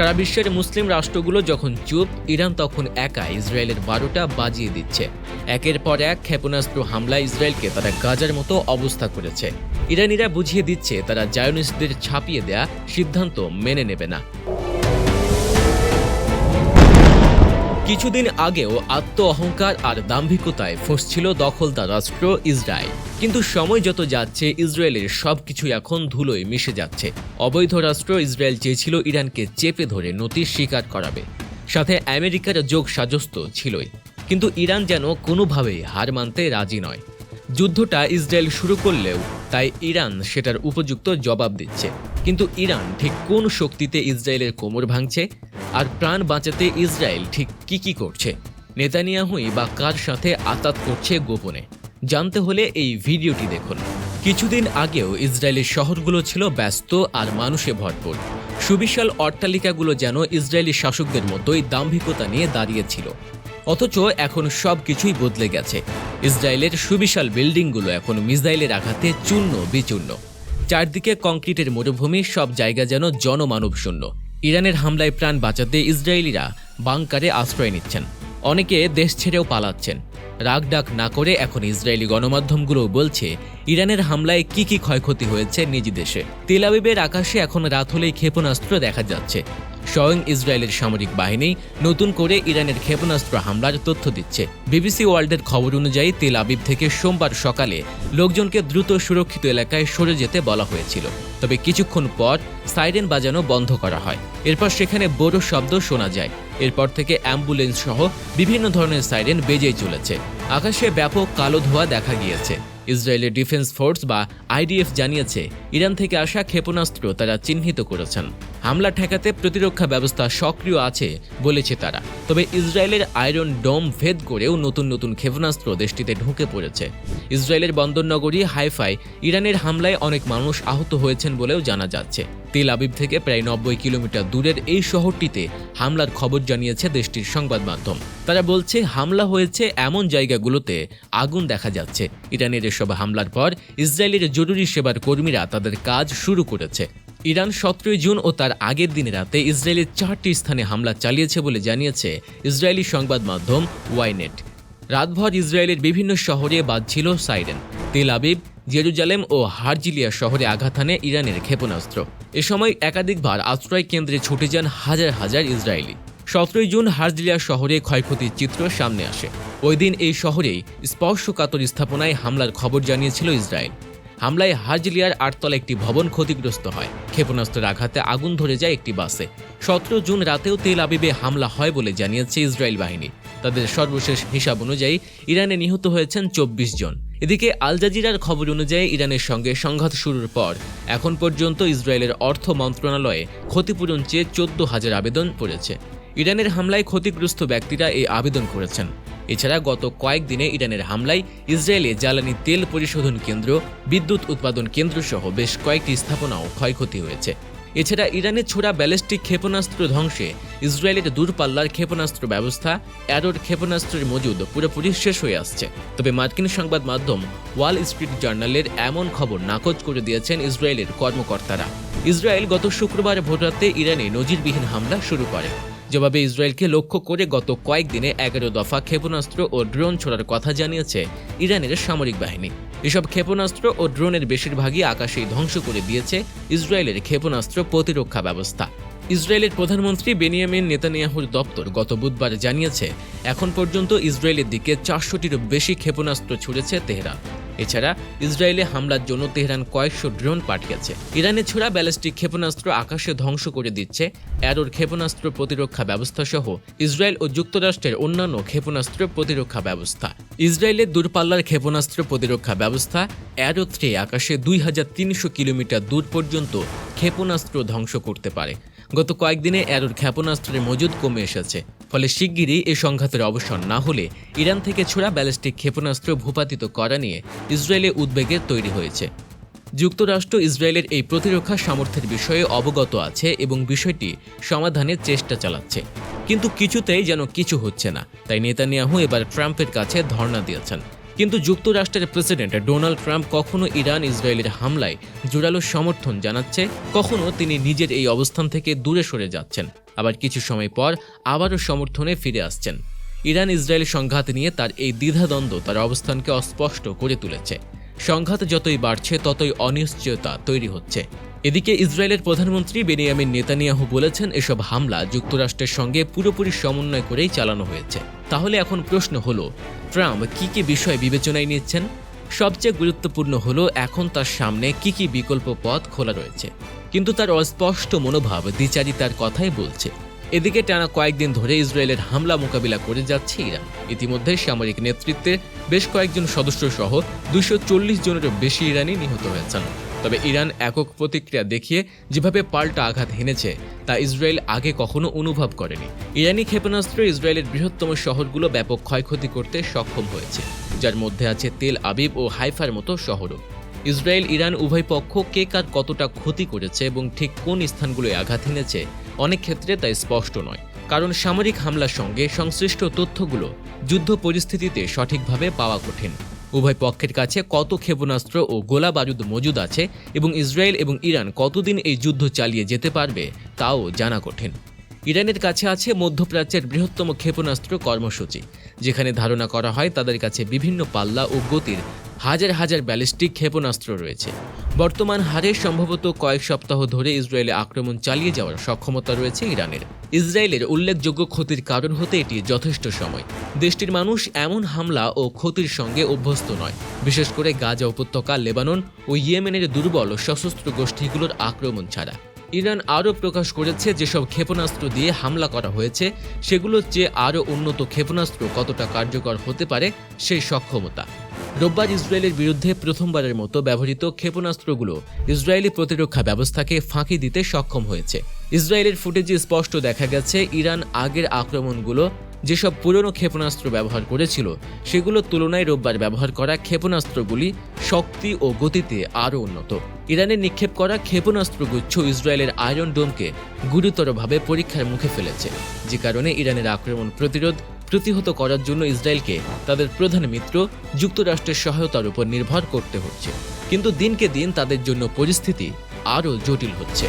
সারা বিশ্বের মুসলিম রাষ্ট্রগুলো যখন চুপ, ইরান তখন একা ইসরায়েলের বারোটা বাজিয়ে দিচ্ছে। একের পর এক ক্ষেপণাস্ত্র হামলা ইসরায়েলকে তারা গাজার মতো অবস্থা করেছে। ইরানিরা বুঝিয়ে দিচ্ছে, তারা জায়নিস্টদের ছাপিয়ে দেয়া সিদ্ধান্ত মেনে নেবে না। কিছুদিন আগেও আত্ম অহংকার আর দাম্ভিকতায় ফসছিল দখলদার রাষ্ট্র ইসরায়েল। কিন্তু সময় যত যাচ্ছে, ইসরায়েলের সবকিছু এখন ধুলোয় মিশে যাচ্ছে। অবৈধ রাষ্ট্র ইসরায়েল চেয়েছিল ইরানকে চেপে ধরে নতি স্বীকার করাবে। সাথে আমেরিকার যোগ সাজস্ত ছিলই। কিন্তু ইরান যেন কোনোভাবেই হার মানতে রাজি নয়। যুদ্ধটা ইসরায়েল শুরু করলেও তাই ইরান সেটার উপযুক্ত জবাব দিচ্ছে। কিন্তু ইরান ঠিক কোন শক্তিতে ইসরায়েলের কোমর ভাঙছে আর প্রাণ বাঁচাতে ইসরায়েল ঠিক কি কি করছে? নেতানিয়াহুই বা কার সাথে আতাত করছে গোপনে? জানতে হলে এই ভিডিওটি দেখুন। কিছুদিন আগেও ইসরায়েলের শহরগুলো ছিল ব্যস্ত আর মানুষে ভরপুর। সুবিশাল অট্টালিকাগুলো যেন ইসরায়েলি শাসকদের মতোই দাম্ভিকতা নিয়ে দাঁড়িয়েছিল। অথচ এখন সব কিছুই বদলে গেছে। ইসরায়েলের সুবিশাল বিল্ডিংগুলো এখন মিসাইলের আঘাতে চূর্ণ বিচূর্ণ। চারদিকে কংক্রিটের মরুভূমি, সব জায়গা যেন জনমানব শূন্য ইরানের হামলায় প্রাণ বাঁচাতে ইসরায়েলিরা বাংকারে আশ্রয় নিচ্ছেন। অনেকে দেশ ছেড়েও পালাচ্ছেন। রাগ ডাক না করে এখন ইসরায়েলি গণমাধ্যমগুলো বলছে, ইরানের হামলায় কি কি ক্ষয়ক্ষতি হয়েছে নিজ দেশে। তেল আবিবের আকাশে এখন রাত হলেই ক্ষেপণাস্ত্র দেখা যাচ্ছে। স্বয়ং ইসরায়েলের সামরিক বাহিনী নতুন করে ইরানের ক্ষেপণাস্ত্র হামলার তথ্য দিচ্ছে। বিবিসি ওয়ার্ল্ডের খবর অনুযায়ী তেল আবিব থেকে সোমবার সকালে লোকজনকে দ্রুত সুরক্ষিত এলাকায় সরে যেতে বলা হয়েছিল। তবে কিছুক্ষণ পর সাইরেন বাজানো বন্ধ করা হয়। এরপর সেখানে বড় শব্দ শোনা যায়। এরপর থেকে অ্যাম্বুলেন্স সহ বিভিন্ন ধরনের সাইরেন বেজেই চলেছে। আকাশে ব্যাপক কালো ধোঁয়া দেখা গিয়েছে। ইসরায়েলের ডিফেন্স ফোর্স বা আইডিএফ জানিয়েছে, ইরান থেকে আসা ক্ষেপণাস্ত্র তারা চিহ্নিত করেছেন। হামলা ঠেকাতে প্রতিরক্ষা ব্যবস্থা সক্রিয় আছে বলেছে তারা। তবে ইসরায়েলের আয়রন ডোম ভেদ করেও নতুন নতুন ক্ষেপণাস্ত্র দেশটিতে ঢুকে পড়েছে। ইসরায়েলের বন্দরনগরী হাইফাই ইরানের হামলায় অনেক মানুষ আহত হয়েছেন বলেও জানা যাচ্ছে। তেল আবিব থেকে প্রায় নব্বই কিলোমিটার দূরের এই শহরটিতে হামলার খবর জানিয়েছে দেশটির সংবাদ মাধ্যম। তারা বলছে, হামলা হয়েছে এমন জায়গাগুলোতে আগুন দেখা যাচ্ছে। ইরানের এসব হামলার পর ইসরায়েলের জরুরি সেবার কর্মীরা তাদের কাজ শুরু করেছে। ইরান সতেরোই জুন ও তার আগের দিন রাতে ইসরায়েলের চারটি স্থানে হামলা চালিয়েছে বলে জানিয়েছে ইসরায়েলি সংবাদ মাধ্যম ওয়াইনেট। রাতভর ইসরায়েলের বিভিন্ন শহরে বাজছিল সাইরেন। তেল আবিব, জেরুজালেম ও হারজিলিয়া শহরে আঘাত হানে ইরানের ক্ষেপণাস্ত্র। এ সময় একাধিকবার আশ্রয় কেন্দ্রে ছুটে যান হাজার হাজার ইসরায়েলি। সতেরোই জুন হারজিলিয়া শহরে ক্ষয়ক্ষতির চিত্র সামনে আসে। ওই দিন এই শহরেই স্পর্শকাতর স্থাপনায় হামলার খবর জানিয়েছিল ইসরায়েল। হামলায় হারজিলিয়ার আটতলা একটি ভবন ক্ষতিগ্রস্ত হয়। ক্ষেপণাস্ত্রের আঘাতে আগুন ধরে যায় একটি বাসে। সতেরো জুন রাতেও তেল আবিবে হামলা হয় বলে জানিয়েছে ইসরায়েল বাহিনী। তাদের সর্বশেষ হিসাব অনুযায়ী ইরানে নিহত হয়েছেন চব্বিশ জন। এদিকে আল জাজিরার খবর অনুযায়ী ইরানের সঙ্গে সংঘাত শুরুর পর এখন পর্যন্ত ইসরায়েলের অর্থ মন্ত্রণালয়ে ক্ষতিপূরণ চেয়ে চোদ্দ হাজার আবেদন পড়েছে ইরানের হামলায় ক্ষতিগ্রস্ত ব্যক্তিরা এই আবেদন করেছেন। এছাড়া গত কয়েকদিনে ইরানের হামলায় ইসরায়েলে জ্বালানি তেল পরিশোধন কেন্দ্র, বিদ্যুৎ উৎপাদন কেন্দ্র সহ বেশ কয়েকটি স্থাপনাও ক্ষয়ক্ষতি হয়েছে। এছাড়া ইরানের ছোড়া ব্যালিস্টিক ক্ষেপণাস্ত্র ধ্বংসে ইসরায়েলের দূরপাল্লার ক্ষেপণাস্ত্র ব্যবস্থা অ্যারোর ক্ষেপণাস্ত্রের মজুদ পুরোপুরি শেষ হয়ে আসছে। তবে মার্কিন সংবাদ মাধ্যম ওয়াল স্ট্রিট জার্নালের এমন খবর নাকচ করে দিয়েছেন ইসরায়েলের কর্মকর্তারা। ইসরায়েল গত শুক্রবার ভোররাতে ইরানে নজিরবিহীন হামলা শুরু করে। জবাবে ইসরায়েলকে লক্ষ্য করে গত কয়েকদিনে এগারো দফা ক্ষেপণাস্ত্র ও ড্রোন ছোড়ার কথা জানিয়েছে ইরানের সামরিক বাহিনী। এসব ক্ষেপণাস্ত্র ও ড্রোনের বেশিরভাগই আকাশেই ধ্বংস করে দিয়েছে ইসরায়েলের ক্ষেপণাস্ত্র প্রতিরক্ষা ব্যবস্থা। ইসরায়েলের প্রধানমন্ত্রী বেনিয়ামিন নেতানিয়াহুর দপ্তর গত বুধবার জানিয়েছে, এখন পর্যন্ত ইসরায়েলের দিকে চারশোটিরও বেশি ক্ষেপণাস্ত্র ছুড়েছে তেহরান। এছাড়া ইসরায়েলে হামলার জন্য তেহরান কয়েকশো ড্রোন পাঠিয়েছে। ইরানে ছোড়া ব্যালিস্টিক ক্ষেপণাস্ত্র আকাশে ধ্বংস করে দিচ্ছে। অ্যারোর ক্ষেপণাস্ত্র প্রতিরক্ষা ব্যবস্থা সহ ইসরায়েল ও যুক্তরাষ্ট্রের অন্যান্য ক্ষেপণাস্ত্র প্রতিরক্ষা ব্যবস্থা। ইসরায়েলের দূরপাল্লার ক্ষেপণাস্ত্র প্রতিরক্ষা ব্যবস্থা অ্যারো থ্রি আকাশে দুই হাজার তিনশো কিলোমিটার দূর পর্যন্ত ক্ষেপণাস্ত্র ধ্বংস করতে পারে। গত কয়েকদিনে অ্যারোর ক্ষেপণাস্ত্রের মজুদ কমে এসেছে। ফলে শিগগিরই এই সংঘাতের অবসান না হলে ইরান থেকে ছোড়া ব্যালিস্টিক ক্ষেপণাস্ত্র ভূপাতিত করা নিয়ে ইসরায়েলে উদ্বেগের তৈরি হয়েছে। যুক্তরাষ্ট্র ইসরায়েলের এই প্রতিরক্ষা সামর্থ্যের বিষয়ে অবগত আছে এবং বিষয়টি সমাধানের চেষ্টা চালাচ্ছে। কিন্তু কিছুতেই যেন কিছু হচ্ছে না। তাই নেতানিয়াহু এবার ট্রাম্পের কাছে ধর্ণা দিয়েছেন। কিন্তু যুক্তরাষ্ট্রের প্রেসিডেন্ট ডোনাল্ড ট্রাম্প কখনো ইরান ইসরায়েলের হামলায় জোরালো সমর্থন জানাচ্ছে, কখনো তিনি নিজের এই অবস্থান থেকে দূরে সরে যাচ্ছেন। আবার কিছু সময় পর আবারও সমর্থনে ফিরে আসছেন। ইরান ইসরায়েল সংঘাত নিয়ে তার এই দ্বিধাদ্বন্দ্ব তার অবস্থানকে অস্পষ্ট করে তুলেছে। সংঘাত যতই বাড়ছে, ততই অনিশ্চয়তা তৈরি হচ্ছে। এদিকে ইসরায়েলের প্রধানমন্ত্রী বেনিয়ামিন নেতানিয়াহু বলেছেন, এসব হামলা যুক্তরাষ্ট্রের সঙ্গে পুরোপুরি সমন্বয় করেই চালানো হয়েছে। তাহলে এখন প্রশ্ন হলো, ট্রাম্প কি কি বিষয় বিবেচনায় নিচ্ছেন? সবচেয়ে গুরুত্বপূর্ণ হলো, এখন তার সামনে কি কি বিকল্প পথ খোলা রয়েছে। কিন্তু তার অস্পষ্ট মনোভাব দ্বিচারিতার কথাই বলছে। এদিকে টানা কয়েকদিন ধরে ইসরায়েলের হামলা মোকাবিলা করে যাচ্ছে ইরান। ইতিমধ্যে সামরিক নেতৃত্বে বেশ কয়েকজন সদস্য সহ দুশো চল্লিশ জনেরও বেশি ইরানি নিহত হয়েছেন। তবে ইরান একক প্রতিক্রিয়া দেখিয়ে যেভাবে পাল্টা আঘাত হেনেছে, তা ইসরায়েল আগে কখনো অনুভব করেনি। ইরানি ক্ষেপণাস্ত্র ইসরায়েলের বৃহত্তম শহরগুলো ব্যাপক ক্ষয়ক্ষতি করতে সক্ষম হয়েছে, যার মধ্যে আছে তেল আবিব ও হাইফার মতো শহরও। ইসরায়েল, ইরান উভয় পক্ষ কে কার কতটা ক্ষতি করেছে এবং ঠিক কোন স্থানগুলোয় আঘাত এনেছে, অনেক ক্ষেত্রে তা স্পষ্ট নয়। কারণ সামরিক হামলার সঙ্গে সংশ্লিষ্ট তথ্যগুলো যুদ্ধ পরিস্থিতিতে সঠিকভাবে পাওয়া কঠিন। উভয় পক্ষের কাছে কত ক্ষেপণাস্ত্র ও গোলা বারুদ মজুদ আছে এবং ইসরায়েল এবং ইরান কতদিন এই যুদ্ধ চালিয়ে যেতে পারবে, তাও জানা কঠিন। ইরানের কাছে আছে মধ্যপ্রাচ্যের বৃহত্তম ক্ষেপণাস্ত্র কর্মসূচি, যেখানে ধারণা করা হয় তাদের কাছে বিভিন্ন পাল্লা ও গতির হাজার হাজার ব্যালিস্টিক ক্ষেপণাস্ত্র রয়েছে। বর্তমান হারে সম্ভবত কয়েক সপ্তাহ ধরে ইসরায়েলে আক্রমণ চালিয়ে যাওয়ার সক্ষমতা রয়েছে ইরানের। ইসরায়েলের উল্লেখযোগ্য ক্ষতির কারণ হতে এটি যথেষ্ট সময়। দেশটির মানুষ এমন হামলা ও ক্ষতির সঙ্গে অভ্যস্ত নয়। বিশেষ করে গাজা উপত্যকা, লেবানন ও ইয়েমেনের দুর্বল সশস্ত্র গোষ্ঠীগুলোর আক্রমণ ছাড়া। ইরান আরও প্রকাশ করেছে যেসব ক্ষেপণাস্ত্র দিয়ে হামলা করা হয়েছে, সেগুলোর চেয়ে আরও উন্নত ক্ষেপণাস্ত্র কতটা কার্যকর হতে পারে সেই সক্ষমতা। রোববার ইসরায়েলের বিরুদ্ধে প্রথমবারের মতো ব্যবহৃত ক্ষেপণাস্ত্রগুলো ইসরায়েলি প্রতিরক্ষা ব্যবস্থাকে ফাঁকি দিতে সক্ষম হয়েছে। ইসরায়েলের ফুটেজে স্পষ্ট দেখা গেছে, ইরান আগের আক্রমণগুলো যেসব পুরনো ক্ষেপণাস্ত্র ব্যবহার করেছিল সেগুলোর তুলনায় রোববার ব্যবহার করা ক্ষেপণাস্ত্রগুলি শক্তি ও গতিতে আরও উন্নত। ইরানের নিক্ষেপ করা ক্ষেপণাস্ত্রগুচ্ছ ইসরায়েলের আয়রন ডোমকে গুরুতরভাবে পরীক্ষার মুখে ফেলেছে, যে কারণে ইরানের আক্রমণ প্রতিরোধ প্রতিহত করার জন্য ইসরায়েলকে তাদের প্রধান মিত্র যুক্তরাষ্ট্রের সহায়তার উপর নির্ভর করতে হচ্ছে। কিন্তু দিনকে দিন তাদের জন্য পরিস্থিতি আরও জটিল হচ্ছে।